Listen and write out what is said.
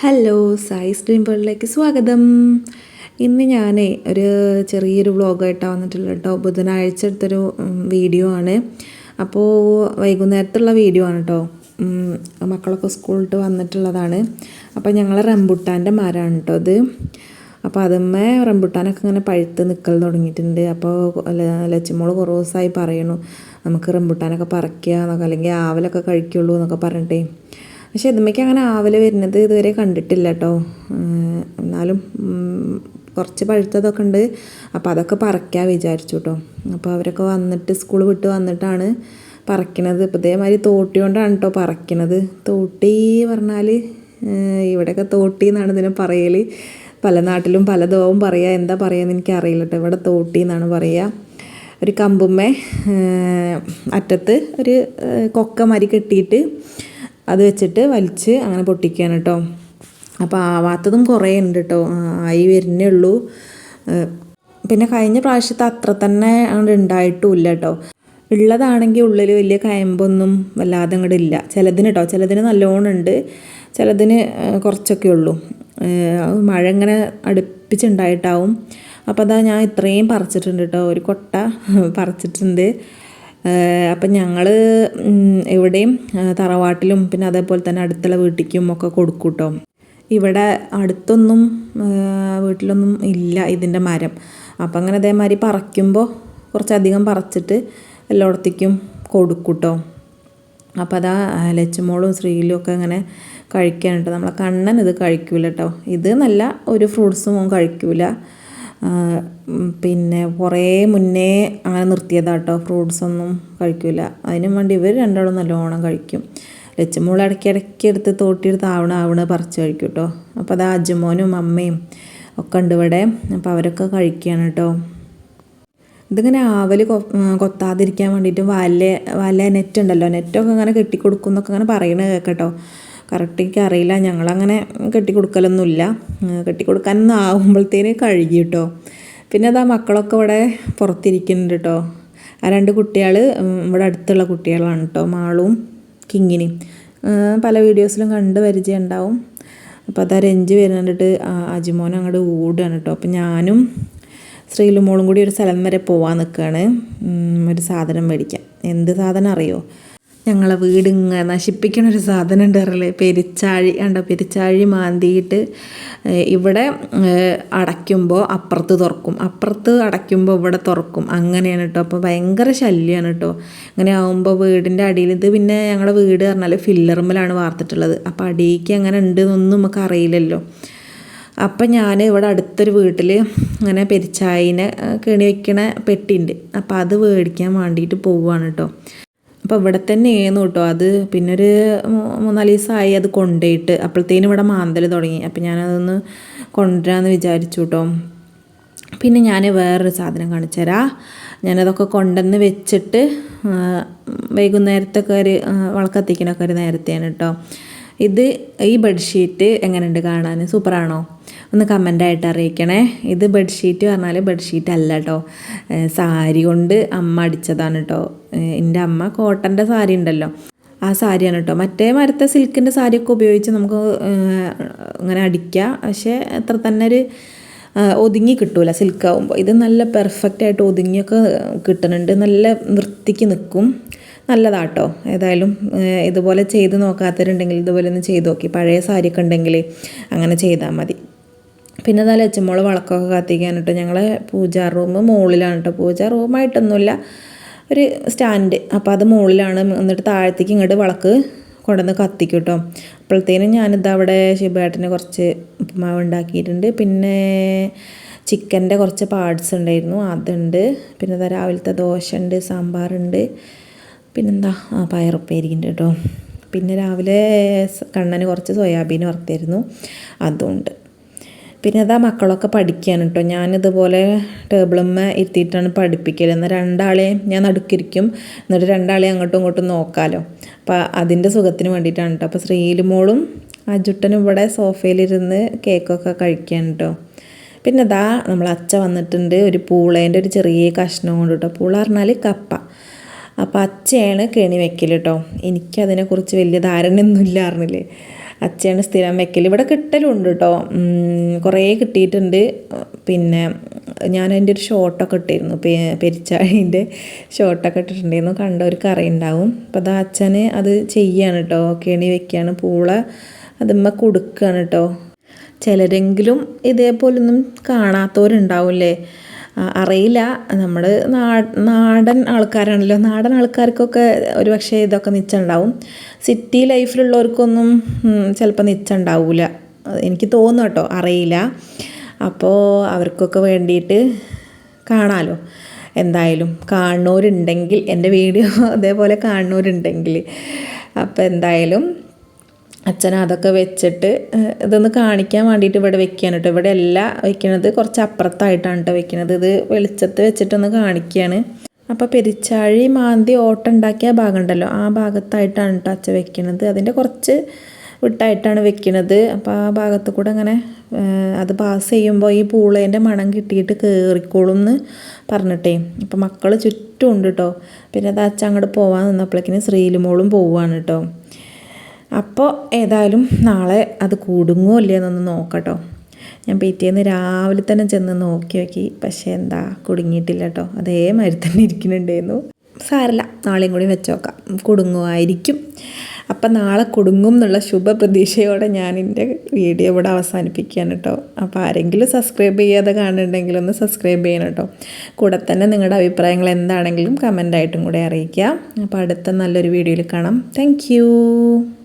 Hello Sai stream വേൾഡിലേക്ക് സ്വാഗതം. ഇന്ന് ഞാൻ ഒരു ചെറിയൊരു വ്ളോഗായിട്ടാണ് വന്നിട്ടുള്ളത് കേട്ടോ. ബുധനാഴ്ച എടുത്തൊരു വീഡിയോ ആണ്. അപ്പോൾ വൈകുന്നേരത്തുള്ള വീഡിയോ ആണ് കേട്ടോ. മക്കളൊക്കെ സ്കൂളിട്ട് വന്നിട്ടുള്ളതാണ്. അപ്പോൾ ഞങ്ങൾ റംബുട്ടാന്റെ മരമാണ് കേട്ടോ അത്. അപ്പോൾ അതുമ്മേ റംബുട്ടാനൊക്കെ ഇങ്ങനെ പഴുത്ത് നിൽക്കൽ തുടങ്ങിയിട്ടുണ്ട്. അപ്പോൾ ലച്ചമോൾ കുറേ ദിവസമായി പറയണു നമുക്ക് റംബുട്ടാനൊക്കെ പറിക്കുക എന്നൊക്കെ അല്ലെങ്കിൽ ആവലൊക്കെ കഴിക്കുള്ളൂ എന്നൊക്കെ പറഞ്ഞിട്ടേ. പക്ഷെ ഇതുമ്മയ്ക്ക് അങ്ങനെ ആവൽ വരുന്നത് ഇതുവരെ കണ്ടിട്ടില്ല കേട്ടോ എന്നാലും കുറച്ച് പഴുത്തതൊക്കെ ഉണ്ട്. അപ്പോൾ അതൊക്കെ പറിക്കാൻ വിചാരിച്ചു കേട്ടോ അപ്പോൾ അവരൊക്കെ വന്നിട്ട് സ്കൂൾ വിട്ട് വന്നിട്ടാണ് പറിക്കണത്. ഇപ്പോൾ ഇതേമാതിരി തോട്ടി കൊണ്ടാണ് കേട്ടോ പറിക്കണത്. തോട്ടി പറഞ്ഞാൽ ഇവിടെയൊക്കെ തോട്ടി എന്നാണ് ഇതിനെ പറയൽ പല നാട്ടിലും പലതും പറയുക എന്താ പറയുക എനിക്ക് അറിയില്ല കേട്ടോ ഇവിടെ തോട്ടി എന്നാണ് പറയുക ഒരു കമ്പുമ്മേ അറ്റത്ത് ഒരു കൊക്കമാരി കൊക്ക മരി കെട്ടിയിട്ട് അത് വെച്ചിട്ട് വലിച്ച് അങ്ങനെ പൊട്ടിക്കുകയാണ് കേട്ടോ അപ്പോൾ ആവാത്തതും കുറേ ഉണ്ട് കേട്ടോ ആയി വരുന്നേ ഉള്ളൂ. പിന്നെ കഴിഞ്ഞ പ്രാവശ്യത്തെ അത്ര തന്നെ അങ്ങോട്ട് ഉണ്ടായിട്ടുമില്ല കേട്ടോ ഉള്ളതാണെങ്കിൽ ഉള്ളിൽ വലിയ കയമ്പൊന്നും വല്ലാതെ അങ്ങോട്ട് ഇല്ല. ചിലതിന് കേട്ടോ ചിലതിന് നല്ലോണം ഉണ്ട് ചിലതിന് കുറച്ചൊക്കെ ഉള്ളൂ. മഴ ഇങ്ങനെ അടുപ്പിച്ചുണ്ടായിട്ടാവും. അപ്പോൾ അതാ ഞാൻ ഇത്രയും പറിച്ചിട്ടുണ്ട് കേട്ടോ ഒരു കൊട്ട പറിച്ചിട്ടുണ്ട്. അപ്പം ഞങ്ങൾ ഇവിടെയും തറവാട്ടിലും പിന്നെ അതേപോലെ തന്നെ അടുത്തുള്ള വീട്ടിലേക്കും ഒക്കെ കൊടുക്കൂട്ടോ ഇവിടെ അടുത്തൊന്നും വീട്ടിലൊന്നും ഇല്ല ഇതിന്റെ മരം. അപ്പം അങ്ങനെ അതേമാതിരി പറിക്കുമ്പോൾ കുറച്ചധികം പറിച്ചിട്ട് എല്ലായിടത്തേക്കും കൊടുക്കൂട്ടോ അപ്പം അപ്പോൾ അതാ ലച്ചുമോളും ശ്രീലും ഒക്കെ ഇങ്ങനെ കഴിക്കാനുണ്ട് നമ്മളെ കണ്ണൻ ഇത് കഴിക്കൂല കേട്ടോ ഇത് നല്ല ഒരു ഫ്രൂട്ട്സും കഴിക്കൂല. പിന്നെ കുറേ മുന്നേ അങ്ങനെ നിർത്തിയതാട്ടോ. ഫ്രൂട്ട്സ് ഒന്നും കഴിക്കില്ല അതിനും വേണ്ടി ഇവർ രണ്ടാളും നല്ലോണം കഴിക്കും. ലച്ചമോൾ ഇടയ്ക്ക് ഇടയ്ക്ക് എടുത്ത് തോട്ടിയെടുത്ത് ആവണ ആവണ പറിച്ച് കഴിക്കും കേട്ടോ അപ്പോൾ അത് അജുമോനും അമ്മയും ഒക്കെ ഉണ്ട് ഇവിടെ. അപ്പോൾ അവരൊക്കെ കഴിക്കുകയാണ് കേട്ടോ ഇതിങ്ങനെ ആവൽ കൊത്താതിരിക്കാൻ വേണ്ടിയിട്ട് വല വല നെറ്റ് ഉണ്ടല്ലോ. നെറ്റൊക്കെ ഇങ്ങനെ കെട്ടിക്കൊടുക്കും എന്നൊക്കെ ഇങ്ങനെ പറയണ കേട്ടോ കറക്റ്റ് എനിക്ക് അറിയില്ല. ഞങ്ങളങ്ങനെ കെട്ടിക്കൊടുക്കലൊന്നുമില്ല. കെട്ടിക്കൊടുക്കാനൊന്നും ആകുമ്പോഴത്തേന് കഴുകി കേട്ടോ പിന്നെ അതാ മക്കളൊക്കെ ഇവിടെ പുറത്തിരിക്കുന്നുണ്ട് കേട്ടോ ആ രണ്ട് കുട്ടികൾ ഇവിടെ അടുത്തുള്ള കുട്ടികളാണ് കേട്ടോ മാളും കിങ്ങിനും പല വീഡിയോസിലും കണ്ട് പരിചയം ഉണ്ടാവും അപ്പോൾ അതാ രഞ്ജ് വരുന്നിട്ട് അജിമോൻ അങ്ങോട്ട് ഓടുകയാണ് കേട്ടോ അപ്പോൾ ഞാനും ശ്രീലും മോളും കൂടി ഒരു സ്ഥലം വരെ പോവാൻ നിൽക്കുകയാണ് ഒരു സാധനം മേടിക്കാൻ. എന്ത് സാധനം അറിയോ? ഞങ്ങളെ വീട് ഇങ്ങനെ നശിപ്പിക്കണ ഒരു സാധനം ഉണ്ട് അറിയില്ലേ പെരിച്ചാഴി കണ്ടോ? പെരിച്ചാഴി മാന്തിയിട്ട് ഇവിടെ അടയ്ക്കുമ്പോൾ അപ്പുറത്ത് തുറക്കും. അപ്പുറത്ത് അടയ്ക്കുമ്പോൾ ഇവിടെ തുറക്കും. അങ്ങനെയാണ് കേട്ടോ അപ്പോൾ ഭയങ്കര ശല്യമാണ് കേട്ടോ അങ്ങനെ ആകുമ്പോൾ വീടിന്റെ അടിയിൽ ഇത് പിന്നെ ഞങ്ങളുടെ വീട് പറഞ്ഞാൽ ഫില്ലർമലാണ് വാർത്തിട്ടുള്ളത്. അപ്പോൾ അടിയിലേക്ക് അങ്ങനെ ഉണ്ട് എന്നൊന്നും നമുക്ക് അറിയില്ലല്ലോ. അപ്പം ഞാൻ ഇവിടെ അടുത്തൊരു വീട്ടിൽ അങ്ങനെ പെരിച്ചായിനെ കെണി വയ്ക്കണ പെട്ടിയുണ്ട് അപ്പോൾ അത് മേടിക്കാൻ വേണ്ടിയിട്ട് പോവുകയാണ് കേട്ടോ അപ്പോൾ ഇവിടെ തന്നെയായിരുന്നു കേട്ടോ അത് പിന്നെ ഒരു മൂന്നാൽ ദിവസമായി അത് കൊണ്ടുപോയിട്ട് അപ്പോഴത്തേനും ഇവിടെ മാന്തൽ തുടങ്ങി. അപ്പം ഞാനതൊന്ന് കൊണ്ടുവരാമെന്ന് വിചാരിച്ചു കേട്ടോ പിന്നെ ഞാൻ വേറൊരു സാധനം കാണിച്ചു തരാം ഞാനതൊക്കെ കൊണ്ടുവന്ന് വെച്ചിട്ട് വൈകുന്നേരത്തൊക്കെ ഒരു വിളക്കത്തിക്കണൊക്കെ ഒരു നേരത്തെയാണ് കേട്ടോ ഇത് ഈ ബെഡ്ഷീറ്റ് എങ്ങനെയുണ്ട് കാണാൻ സൂപ്പറാണോ? ഒന്ന് കമന്റായിട്ട് അറിയിക്കണേ. ഇത് ബെഡ്ഷീറ്റ് പറഞ്ഞാൽ ബെഡ്ഷീറ്റ് അല്ല കേട്ടോ സാരി കൊണ്ട് അമ്മ അടിച്ചതാണ് കേട്ടോ എന്റെ അമ്മ കോട്ടന്റെ സാരി ഉണ്ടല്ലോ ആ സാരിയാണ് കേട്ടോ മറ്റേ മരത്തെ സിൽക്കിന്റെ സാരിയൊക്കെ ഉപയോഗിച്ച് നമുക്ക് അങ്ങനെ അടിക്കാം. പക്ഷേ അത്ര തന്നെ ഒരു ഒതുങ്ങി കിട്ടൂല സിൽക്ക് ആകുമ്പോൾ ഇത് നല്ല പെർഫെക്റ്റ് ആയിട്ട് ഒതുങ്ങിയൊക്കെ കിട്ടുന്നുണ്ട്. നല്ല വൃത്തിക്ക് നിൽക്കും നല്ലതാട്ടോ. ഏതായാലും ഇതുപോലെ ചെയ്ത് നോക്കാത്തവരുണ്ടെങ്കിൽ ഇതുപോലെ ഒന്ന് ചെയ്ത് നോക്കി. പഴയ സാരിയൊക്കെ ഉണ്ടെങ്കിൽ അങ്ങനെ ചെയ്താൽ മതി. പിന്നെ നല്ല ലച്ചമ്മോൾ വിളക്കൊക്കെ കത്തിക്കാനിട്ട് ഞങ്ങളെ പൂജാ റൂം മുകളിലാണ് കേട്ടോ പൂജാ റൂമായിട്ടൊന്നുമില്ല ഒരു സ്റ്റാൻഡ് അപ്പോൾ അത് മുകളിലാണ് എന്നിട്ട് താഴത്തേക്ക് ഇങ്ങോട്ട് വിളക്ക് കൊണ്ടുവന്ന് കത്തിക്കും കേട്ടോ അപ്പോഴത്തേനും ഞാനിത് അവിടെ ശിവേട്ടന് കുറച്ച് ഉപ്പുമാവ് ഉണ്ടാക്കിയിട്ടുണ്ട്. പിന്നെ ചിക്കന്റെ കുറച്ച് പാർട്സ് ഉണ്ടായിരുന്നു. അതുണ്ട്. പിന്നെ രാവിലത്തെ ദോശ ഉണ്ട് സാമ്പാറുണ്ട്. പിന്നെന്താ? ആ പയറുപ്പേരിക്കുന്നുണ്ട് കേട്ടോ. പിന്നെ രാവിലെ കണ്ണന് കുറച്ച് സോയാബീൻ വറുത്തായിരുന്നു. അതുണ്ട് പിന്നെ അതാ മക്കളൊക്കെ പഠിക്കാൻ കേട്ടോ ഞാനിതുപോലെ ടേബിളുമ്മ എത്തിയിട്ടാണ് പഠിപ്പിക്കൽ എന്നാൽ രണ്ടാളെയും ഞാൻ നടുക്കിരിക്കും. എന്നിട്ട് രണ്ടാളെയും അങ്ങോട്ടും ഇങ്ങോട്ടും നോക്കാമല്ലോ അപ്പോൾ അതിന്റെ സുഖത്തിന് വേണ്ടിയിട്ടാണ് കേട്ടോ അപ്പോൾ ശ്രീലുമോളും അജുട്ടനും ഇവിടെ സോഫയിലിരുന്ന് കേക്കൊക്കെ കഴിക്കാൻ കേട്ടോ പിന്നെ അതാ നമ്മൾ അച്ഛ വന്നിട്ടുണ്ട്. ഒരു പൂളേന്റെ ഒരു ചെറിയ കഷ്ണം കൊണ്ട് കേട്ടോ പൂള പറഞ്ഞാൽ കപ്പ. അപ്പോൾ അച്ഛയാണ് കെണി വെക്കൽ കേട്ടോ എനിക്കതിനെക്കുറിച്ച് വലിയ ധാരണയൊന്നും ഇല്ലായിരുന്നില്ലേ അച്ഛയാണ് സ്ഥിരം വെക്കൽ ഇവിടെ കിട്ടലുണ്ട് കേട്ടോ കുറേ കിട്ടിയിട്ടുണ്ട്. പിന്നെ ഞാൻ അതിന്റെ ഒരു ഷോട്ടൊക്കെ ഇട്ടിരുന്നു. പെരിച്ചാഴിന്റെ ഷോട്ടൊക്കെ ഇട്ടിട്ടുണ്ടായിരുന്നു. കണ്ടവർക്ക് അറിയുണ്ടാവും അപ്പോൾ അത് അച്ഛന് അത് ചെയ്യാണ് കേട്ടോ കെണി വെക്കുകയാണ് പൂള അതുമ്മ കൊടുക്കുകയാണ് കേട്ടോ ചിലരെങ്കിലും ഇതേപോലൊന്നും കാണാത്തവരുണ്ടാവില്ലേ? അറിയില്ല. നമ്മൾ നാടൻ ആൾക്കാരാണല്ലോ. നാടൻ ആൾക്കാർക്കൊക്കെ ഒരു പക്ഷേ ഇതൊക്കെ നിച്ചുണ്ടാവും. സിറ്റി ലൈഫിലുള്ളവർക്കൊന്നും ചിലപ്പോൾ നിച്ചുണ്ടാവില്ല എനിക്ക് തോന്നുന്നു കേട്ടോ. അറിയില്ല. അപ്പോൾ അവർക്കൊക്കെ വേണ്ടിയിട്ട് കാണാമല്ലോ എന്തായാലും കാണുന്നവരുണ്ടെങ്കിൽ എന്റെ വീഡിയോ അതേപോലെ കാണുന്നവരുണ്ടെങ്കിൽ. അപ്പോൾ എന്തായാലും അച്ഛൻ അതൊക്കെ വെച്ചിട്ട് ഇതൊന്ന് കാണിക്കാൻ വേണ്ടിയിട്ട് ഇവിടെ വെക്കുകയാണ് കേട്ടോ ഇവിടെ അല്ല വെക്കണത് കുറച്ച് അപ്പുറത്തായിട്ടാണ് കേട്ടോ വെക്കണത്. ഇത് വെളിച്ചത്ത് വെച്ചിട്ടൊന്ന് കാണിക്കുകയാണ്. അപ്പോൾ പെരിച്ചാഴി മാന്തി ഓട്ടുണ്ടാക്കിയ ഭാഗം ഉണ്ടല്ലോ ആ ഭാഗത്തായിട്ടാണ് കേട്ടോ അച്ഛൻ വെക്കണത്. അതിന്റെ കുറച്ച് വിട്ടായിട്ടാണ് വെക്കണത്. അപ്പോൾ ആ ഭാഗത്ത് കൂടെ അങ്ങനെ അത് പാസ് ചെയ്യുമ്പോൾ ഈ പൂളേന്റെ മണം കിട്ടിയിട്ട് കയറിക്കോളും എന്ന് പറഞ്ഞിട്ടേ. അപ്പോൾ മക്കൾ ചുറ്റും ഉണ്ട് കേട്ടോ പിന്നെ അത് അച്ഛൻ അങ്ങോട്ട് പോകാൻ നിന്നപ്പോഴേക്കിന് ശ്രീലുമോളും പോവുകയാണ് കേട്ടോ അപ്പോൾ ഏതായാലും നാളെ അത് കൂടുങ്ങോ ഇല്ലയെന്നൊന്ന് നോക്കട്ടോ. ഞാൻ പിറ്റേന്ന് രാവിലെ തന്നെ ചെന്ന് നോക്കി നോക്കി. പക്ഷേ എന്താ കുടുങ്ങിയിട്ടില്ല കേട്ടോ അതേമാതിരി തന്നെ ഇരിക്കുന്നുണ്ടായിരുന്നു. സാരല്ല നാളെയും കൂടി വെച്ചോക്കാം. കുടുങ്ങുമായിരിക്കും അപ്പം നാളെ കുടുങ്ങും എന്നുള്ള ശുഭപ്രതീക്ഷയോടെ ഞാൻ എന്റെ വീഡിയോ ഇവിടെ അവസാനിപ്പിക്കുകയാണ് കേട്ടോ അപ്പോൾ ആരെങ്കിലും സബ്സ്ക്രൈബ് ചെയ്യാതെ കാണുന്നുണ്ടെങ്കിൽ ഒന്ന് സബ്സ്ക്രൈബ് ചെയ്യണം കേട്ടോ കൂടെ തന്നെ നിങ്ങളുടെ അഭിപ്രായങ്ങൾ എന്താണെങ്കിലും കമന്റായിട്ടും കൂടെ അറിയിക്കുക അപ്പോൾ അടുത്ത നല്ലൊരു വീഡിയോയിൽ കാണാം. താങ്ക്